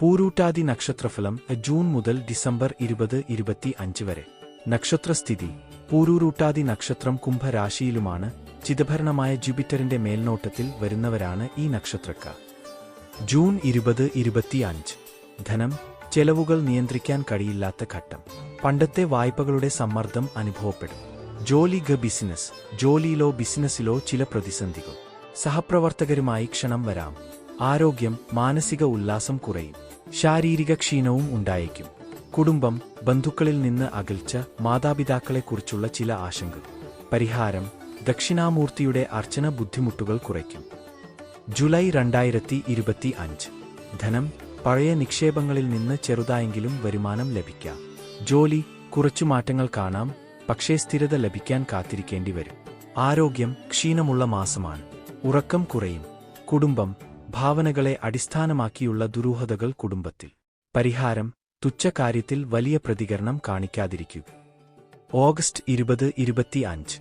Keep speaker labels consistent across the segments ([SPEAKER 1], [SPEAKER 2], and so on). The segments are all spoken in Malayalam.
[SPEAKER 1] പൂരൂട്ടാതി നക്ഷത്രഫലം ജൂൺ മുതൽ ഡിസംബർ ഇരുപത് ഇരുപത്തി അഞ്ച് വരെ. നക്ഷത്രസ്ഥിതി പൂരൂരൂട്ടാതി നക്ഷത്രം കുംഭരാശിയിലുമാണ് ചിദഭരണമായ ജൂപിറ്ററിന്റെ മേൽനോട്ടത്തിൽ വരുന്നവരാണ് ഈ നക്ഷത്രക്കാർ. ജൂൺ ഇരുപത് ഇരുപത്തിയഞ്ച് ധനം ചെലവുകൾ നിയന്ത്രിക്കാൻ കഴിയില്ലാത്ത ഘട്ടം. പണ്ടത്തെ വായ്പകളുടെ സമ്മർദ്ദം അനുഭവപ്പെടും. ജോലി ഗ ബിസിനസ് ജോലിയിലോ ബിസിനസ്സിലോ ചില പ്രതിസന്ധികൾ. സഹപ്രവർത്തകരുമായി ക്ഷണം വരാം. ആരോഗ്യം മാനസിക ഉല്ലാസം കുറയും. ശാരീരിക ക്ഷീണവും ഉണ്ടായേക്കും. കുടുംബം ബന്ധുക്കളിൽ നിന്ന് അകൽച്ച മാതാപിതാക്കളെക്കുറിച്ചുള്ള ചില ആശങ്കകൾ. പരിഹാരം ദക്ഷിണാമൂർത്തിയുടെ അർച്ചന ബുദ്ധിമുട്ടുകൾ കുറയ്ക്കും. ജൂലൈ രണ്ടായിരത്തി ഇരുപത്തി അഞ്ച് ധനം പഴയ നിക്ഷേപങ്ങളിൽ നിന്ന് ചെറുതായെങ്കിലും വരുമാനം ലഭിക്കാം. ജോലി കുറച്ചു മാറ്റങ്ങൾ കാണാം പക്ഷേ സ്ഥിരത ലഭിക്കാൻ കാത്തിരിക്കേണ്ടി വരും ആരോഗ്യം ക്ഷീണമുള്ള മാസമാണ്. ഉറക്കം കുറയും. കുടുംബം ഭാവനകളെ അടിസ്ഥാനമാക്കിയുള്ള ദുരൂഹതകൾ കുടുംബത്തിൽ. പരിഹാരം തുച്ഛകാര്യത്തിൽ വലിയ പ്രതികരണം കാണിക്കാതിരിക്കുക ഓഗസ്റ്റ് ഇരുപത് ഇരുപത്തി അഞ്ച്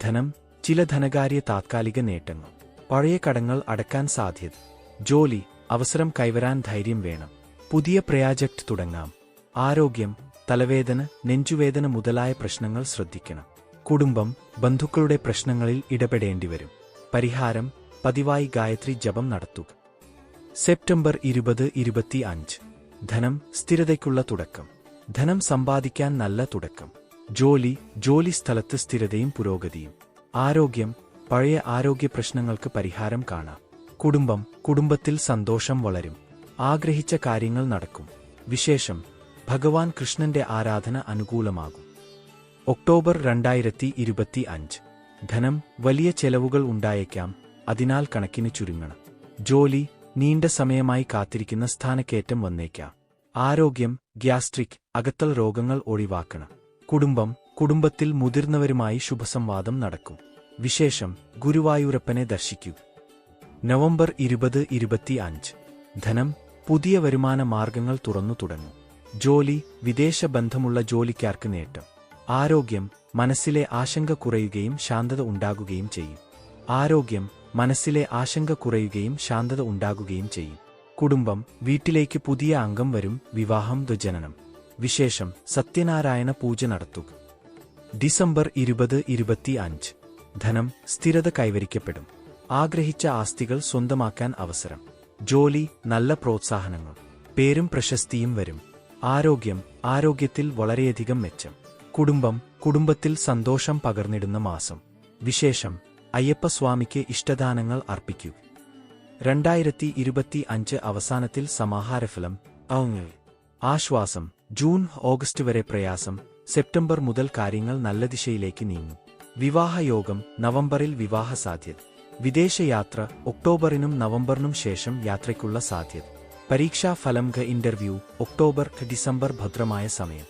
[SPEAKER 1] ധനം ചില ധനകാര്യ താത്കാലിക നേട്ടങ്ങൾ. പഴയ കടങ്ങൾ അടക്കാൻ സാധ്യത. ജോലി അവസരം കൈവരാൻ ധൈര്യം വേണം. പുതിയ പ്രയാജക്ട് തുടങ്ങാം. ആരോഗ്യം തലവേദന നെഞ്ചുവേദന മുതലായ പ്രശ്നങ്ങൾ ശ്രദ്ധിക്കണം. കുടുംബം ബന്ധുക്കളുടെ പ്രശ്നങ്ങളിൽ ഇടപെടേണ്ടിവരും. പരിഹാരം പതിവായി ഗായത്രി ജപം നടത്തുക. സെപ്റ്റംബർ ഇരുപത് ഇരുപത്തി അഞ്ച് ധനം സ്ഥിരതയ്ക്കുള്ള തുടക്കം. ധനം സമ്പാദിക്കാൻ നല്ല തുടക്കം. ജോലി ജോലി സ്ഥലത്ത് സ്ഥിരതയും പുരോഗതിയും. ആരോഗ്യം പഴയ ആരോഗ്യ പ്രശ്നങ്ങൾക്ക് പരിഹാരം കാണാം. കുടുംബം കുടുംബത്തിൽ സന്തോഷം വളരും. ആഗ്രഹിച്ച കാര്യങ്ങൾ നടക്കും. വിശേഷം ഭഗവാൻ കൃഷ്ണന്റെ ആരാധന അനുകൂലമാകും. ഒക്ടോബർ രണ്ടായിരത്തി ധനം വലിയ ചെലവുകൾ ഉണ്ടായേക്കാം. അതിനാൽ കണക്കിന് ചുരുങ്ങണം. ജോലി നീണ്ട സമയമായി കാത്തിരിക്കുന്ന സ്ഥാനക്കയറ്റം വന്നേക്കാം. ആരോഗ്യം ഗ്യാസ്ട്രിക് അകത്തൽ രോഗങ്ങൾ ഒഴിവാക്കണം. കുടുംബം കുടുംബത്തിൽ മുതിർന്നവരുമായി ശുഭസംവാദം നടക്കും. വിശേഷം ഗുരുവായൂരപ്പനെ ദർശിക്കുക നവംബർ ഇരുപത് ഇരുപത്തി അഞ്ച് ധനം പുതിയ വരുമാന മാർഗങ്ങൾ തുറന്നു തുടങ്ങും. ജോലി വിദേശ ബന്ധമുള്ള ജോലിക്കാർക്ക് നേട്ടം. ആരോഗ്യം മനസ്സിലെ ആശങ്ക കുറയുകയും ശാന്തത ഉണ്ടാകുകയും ചെയ്യും. ആരോഗ്യം മനസ്സിലെ ആശങ്ക കുറയുകയും ശാന്തത ഉണ്ടാകുകയും ചെയ്യും. കുടുംബം വീട്ടിലേക്ക് പുതിയ അംഗം വരും. വിവാഹം ദ്വജനനം. വിശേഷം സത്യനാരായണ പൂജ നടത്തുക. ഡിസംബർ ഇരുപത് ഇരുപത്തി അഞ്ച് ധനം സ്ഥിരത കൈവരിക്കപ്പെടും. ആഗ്രഹിച്ച ആസ്തികൾ സ്വന്തമാക്കാൻ അവസരം. ജോലി നല്ല പ്രോത്സാഹനങ്ങൾ. പേരും പ്രശസ്തിയും വരും. ആരോഗ്യം ആരോഗ്യത്തിൽ വളരെയധികം മെച്ചം. കുടുംബം കുടുംബത്തിൽ സന്തോഷം പകർന്നിടുന്ന മാസം. വിശേഷം അയ്യപ്പസ്വാമിക്ക് ഇഷ്ടദാനങ്ങൾ അർപ്പിക്കൂ. രണ്ടായിരത്തി ഇരുപത്തി അഞ്ച് അവസാനത്തിൽ സമാഹാരഫലം ഔങ്ങ് ആശ്വാസം ജൂൺ ഓഗസ്റ്റ് വരെ പ്രയാസം സെപ്റ്റംബർ മുതൽ കാര്യങ്ങൾ നല്ല ദിശയിലേക്ക് നീങ്ങും. വിവാഹയോഗം നവംബറിൽ വിവാഹ സാധ്യത. വിദേശയാത്ര ഒക്ടോബറിനും നവംബറിനും ശേഷം യാത്രയ്ക്കുള്ള സാധ്യത. പരീക്ഷാ ഫലം ഘ ഇന്റർവ്യൂ ഒക്ടോബർ ഡിസംബർ ഭദ്രമായ സമയം.